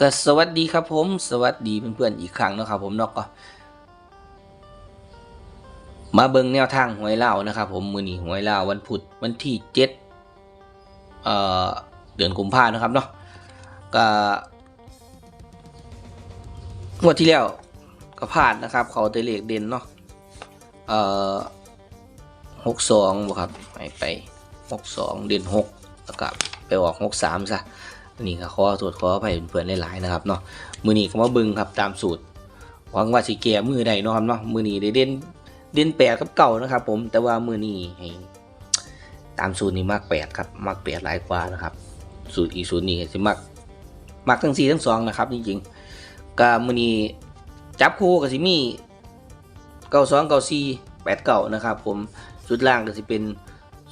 ก็สวัสดีครับผมสวัสดีเพื่อนๆอีกครั้งนะครับผมเนาะก็ มาเบิ่งแนวทางหวยเล่านะครับผมมือนี้หวยเล่าวันพุธวันที่เจ็ดเอ่อเดือนกุมภาพันธ์นะครับเนาะก็งวดที่แล้วก็พลาดนะครับ เขาแตเลขเด่นเนาะเอ่อหกสองครับไปไปหกสองเด่นหกแล้วก็ไปออกหกสามซะ นนี้ก็ขอตรวจขอไปเพื่อนหลายๆนะครับเนาะมือนี้ก็มาบิ่งครับตามสูตรหวังว่าสิแก้มือได้เนาะครับเนาะมือนี้ได้เด่นเด่นแปดกับเก่านะครับ ผมแต่ว่ามือนี้ให้ตามสูตรนี้มากแปดครับมากแปดหลายกว่านะครับ สูตรอีสูตรนี้จะมักมักทั้งสี่ทั้งสองนะครับ จริงๆก็มือนี้จับคู่กับสิมีเก้าสองเก้าสี่แปดเก้านะครับ ผมชุดล่างก็จะเป็น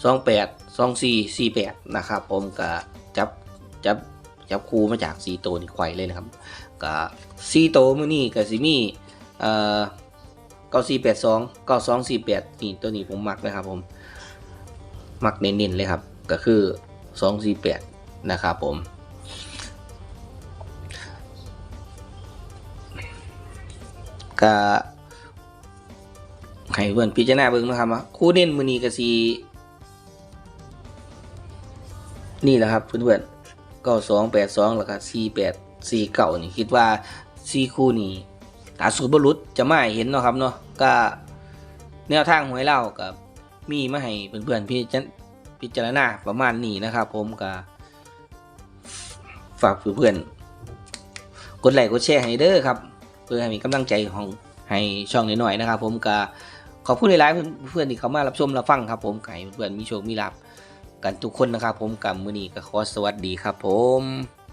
สองแปดสองสี่สี่แปดนะครับ ผมก็จับจับ จับคู่มาจากสี่ตัวนี่ไขว่เลยนะครับก็สี่ตัวมือนี้ก็สิมีเอ่อเก้าสี่แปดสองเก้าสองสี่แปดนี่ตัวนี้ผมมักนะครับผมมักเน้นๆเลยครับ ก็คือสองสี่แปดนะครับผมก็ให้เพื่อนพิจารณาเบิ่งนะครับว่าคู่เน้นมือนี้ก็สีนี่แหละครับเพื่อนๆ เก้าสองแปดสองแล้วก็สี่แปดสี่เก้านี่คิดว่าสี่คู่นี้ตาสูตรบรุษจะไม่เห็นเนาะครับเนาะก็แนวทางหวยเล่ากับมีมาให้เพื่อนๆพี่จันพิจารณาประมาณนี้นะครับผมก็ฝากเพื่อนๆกดไลค์กดแชร์ให้เด้อครับ เพื่อให้มีกำลังใจของให้ช่องน้อยๆนะครับ ผมก็ขอบคุณหลายๆเพื่อนๆที่เข้ามารับชมรับฟังครับ ผมไก่เพื่อนๆมีโชคมีลาภ กันทุกคนนะครับผมกับมือนี้ก็ขอสวัสดีครับผม